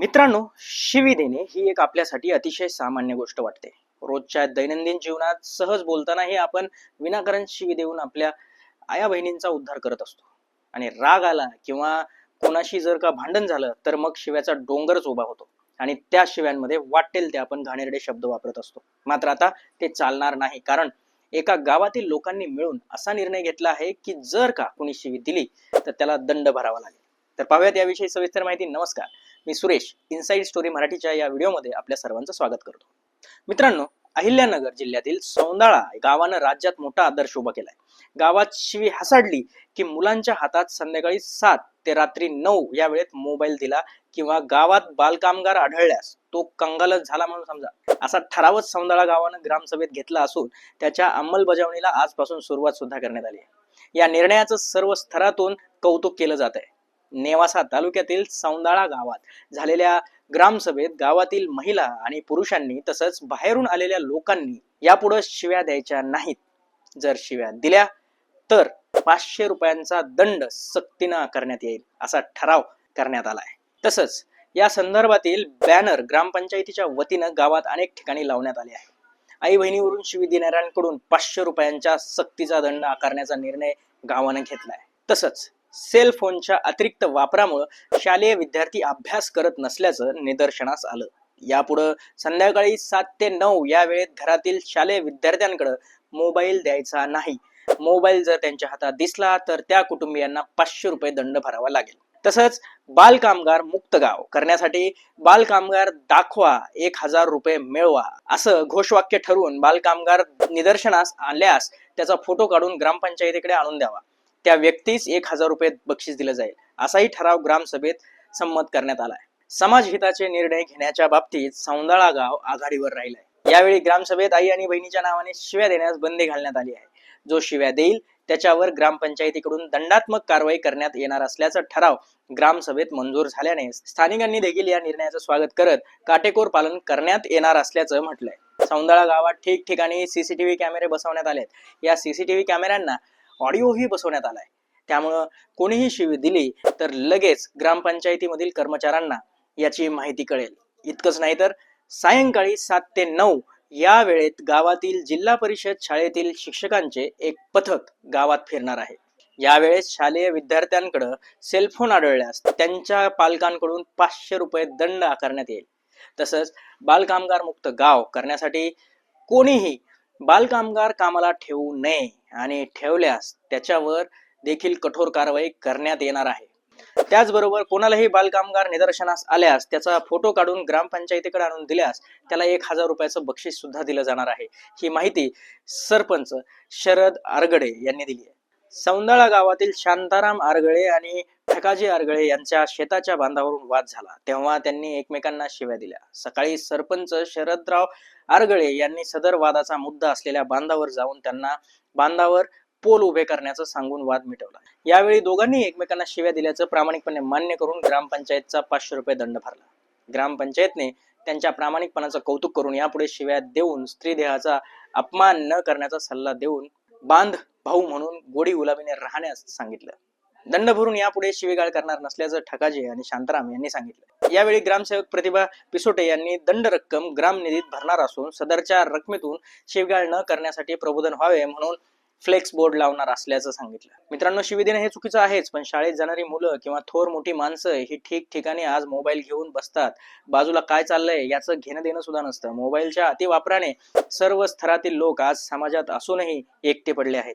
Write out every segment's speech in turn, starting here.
मित्रांनो शिवी देणे ही एक आपल्यासाठी अतिशय सामान्य गोष्ट वाटते. रोजच्या दैनंदिन जीवनात सहज बोलतानाही आपण विनाकारण शिवी देऊन आपल्या आया बहिणींचा उद्धार करत असतो. आणि राग आला किंवा कोणाशी जर का भांडण झालं तर मग शिव्याचा डोंगरच उभा होतो. आणि त्या शिव्यांमध्ये वाटेल ते आपण घाणेरडे शब्द वापरत असतो. मात्र आता ते चालणार नाही कारण एका गावातील लोकांनी मिळून असा निर्णय घेतला आहे की जर का कोणी शिवी दिली तर त्याला दंड भरावा लागेल. तर पाहूयात याविषयी सविस्तर माहिती. नमस्कार. मी सुरेश इनसाइड स्टोरी मराठीच्या या व्हिडिओमध्ये आपल्या सर्वांचं स्वागत करतो. मित्रांनो अहिल्यानगर जिल्ह्यातील सौंदाळा गावानं राज्यात मोठा आदर्श उभा केलाय. गावात शिवी हसाडली की मुलांच्या हातात संध्याकाळी सात ते रात्री नऊ या वेळेत मोबाईल दिला किंवा गावात बालकामगार आढळल्यास तो कंगालच झाला म्हणून समजा. असा ठरावच सौंदाळा गावानं ग्रामसभेत घेतला असून त्याच्या अंमलबजावणीला आजपासून सुरुवात सुद्धा करण्यात आली आहे. या निर्णयाचं सर्व स्तरातून कौतुक केलं जात आहे नेवासा तालुक्यातील सौंदाळा गावात झालेल्या ग्रामसभेत गावातील महिला आणि पुरुषांनी तसंच बाहेरून आलेल्या लोकांनी यापुढे शिव्या द्यायच्या नाहीत. जर शिव्या दिल्या तर पाचशे रुपयांचा दंड सक्तीनं करण्यात येईल असा ठराव करण्यात आलाय. तसंच या संदर्भातील बॅनर ग्रामपंचायतीच्या वतीनं गावात अनेक ठिकाणी लावण्यात आले आहे. आई बहिणीवरून शिवी देणाऱ्यांकडून पाचशे रुपयांच्या सक्तीचा दंड आकारण्याचा निर्णय गावानं घेतलाय. तसंच सेल फोनच्या अतिरिक्त वापरामुळे शालेय विद्यार्थी अभ्यास करत नसल्याचं निदर्शनास आलं. यापुढं संध्याकाळी सात ते नऊ या वेळेत घरातील शालेय विद्यार्थ्यांकडे मोबाईल द्यायचा नाही. मोबाईल जर त्यांच्या हातात दिसला तर त्या कुटुंबियांना पाचशे रुपये दंड भरावा लागेल. तसंच बालकामगार मुक्त गाव करण्यासाठी बालकामगार दाखवा एक हजार रुपये मिळवा असं घोषवाक्य ठरवून बालकामगार निदर्शनास आल्यास त्याचा फोटो काढून ग्रामपंचायतीकडे आणून द्यावा. त्या व्यक्तीस एक हजार रुपये बक्षीस दिलं जाईल. असाही ठराव ग्रामसभेत संमत करण्यात आलाय. समाज हिताचे निर्णय घेण्याच्या बाबतीत सौंदाळा गाव आघाडीवर राहिलाय. यावेळी ग्रामसभेत आई आणि बहिणीच्या नावाने शिव्या देण्यास बंदी घालण्यात आली आहे. जो शिव्या देईल त्याच्यावर ग्रामपंचायतीकडून दंडात्मक कारवाई करण्यात येणार असल्याचा ठराव ग्रामसभेत मंजूर झाल्याने स्थानिकांनी देखील या निर्णयाचं स्वागत करत काटेकोर पालन करण्यात येणार असल्याचं म्हटलंय. सौंदाळा गावात ठिकठिकाणी सीसीटीव्ही कॅमेरे बसवण्यात आलेत. या सीसीटीव्ही कॅमेऱ्यांना ऑडिओही बसवण्यात आलाय. त्यामुळं कोणीही शिवी दिली तर लगेच ग्रामपंचायतीमधील कर्मचाऱ्यांना याची माहिती कळेल. इतकंच नाही तर सायंकाळी सात ते नऊ या वेळेत गावातील जिल्हा परिषद शाळेतील शिक्षकांचे एक पथक गावात फिरणार आहे. यावेळेस शालेय विद्यार्थ्यांकडे सेलफोन आढळल्यास त्यांच्या पालकांकडून पाचशे रुपये दंड आकारण्यात येईल. तसंच बालकामगार मुक्त गाव करण्यासाठी कोणीही बालकामगार कामाला ठेवू नये आणि ठेवल्यास त्याच्यावर देखील कठोर कारवाई करण्यात येणार आहे. त्याचबरोबर कोणालाही बालकामगार निदर्शनास आल्यास त्याचा फोटो काढून ग्रामपंचायतीकडे आणून दिल्यास त्याला एक हजार रुपयाचं बक्षीस सुद्धा दिलं जाणार आहे. ही माहिती सरपंच शरद आरगडे यांनी दिली आहे. सौंदाळा गावातील शांताराम आरगळे आणि ठकाजी आरगळे यांच्या शेताच्या बांधावरून वाद झाला. तेव्हा त्यांनी एकमेकांना शिव्या दिल्या. सकाळी सरपंच शरदराव आरगळे यांनी सदर वादाचा मुद्दा असलेल्या बांधावर जाऊन त्यांना बांधावर पोल उभे करण्याचं सांगून वाद मिटवला. यावेळी दोघांनी एकमेकांना शिव्या दिल्याचं प्रामाणिकपणे मान्य करून ग्रामपंचायतचा पाचशे रुपये दंड भरला. ग्रामपंचायतने त्यांच्या प्रामाणिकपणाचं कौतुक करून यापुढे शिव्या देऊन स्त्री देहाचा अपमान न करण्याचा सल्ला देऊन बांध भाऊ म्हणून गोडी गुलाबीने राहण्यास सांगितलं. दंड भरून यापुढे शिवीगाळ करणार नसल्याचं ठकाजे आणि शांताराम यांनी सांगितलं. यावेळी ग्रामसेवक प्रतिभा पिसोटे यांनी दंड रक्कम ग्राम निधीत भरणार असून सदरच्या रकमेतून शिवीगाळ न करण्यासाठी प्रबोधन व्हावे म्हणून फ्लेक्स बोर्ड लावणार असल्याचं सांगितलं. मित्रांनो शिवी देणं हे चुकीचं आहेच पण शाळेत जाणारी मुलं किंवा थोर मोठी माणसं ही ठिकठिकाणी आज मोबाईल घेऊन बसतात. बाजूला काय चाललंय याचं घेणं देणं सुद्धा नसतं. मोबाईलच्या अतिवापराने सर्व स्तरातील लोक आज समाजात असूनही एकटे पडले आहेत.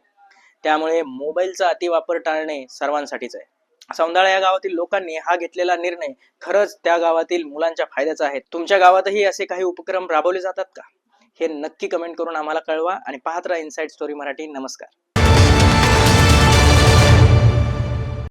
त्यामुळे मोबाईलचा अतिवापर टाळणे सर्वांसाठीच आहे. सौंदाळा या गावातील लोकांनी हा घेतलेला निर्णय खरंच त्या गावातील मुलांच्या फायद्याचा आहे. तुमच्या गावातही असे काही उपक्रम राबवले जातात का? हे नक्की कमेंट करून आम्हाला कळवा आणि पाहत राहा इनसाइड स्टोरी मराठी. नमस्कार.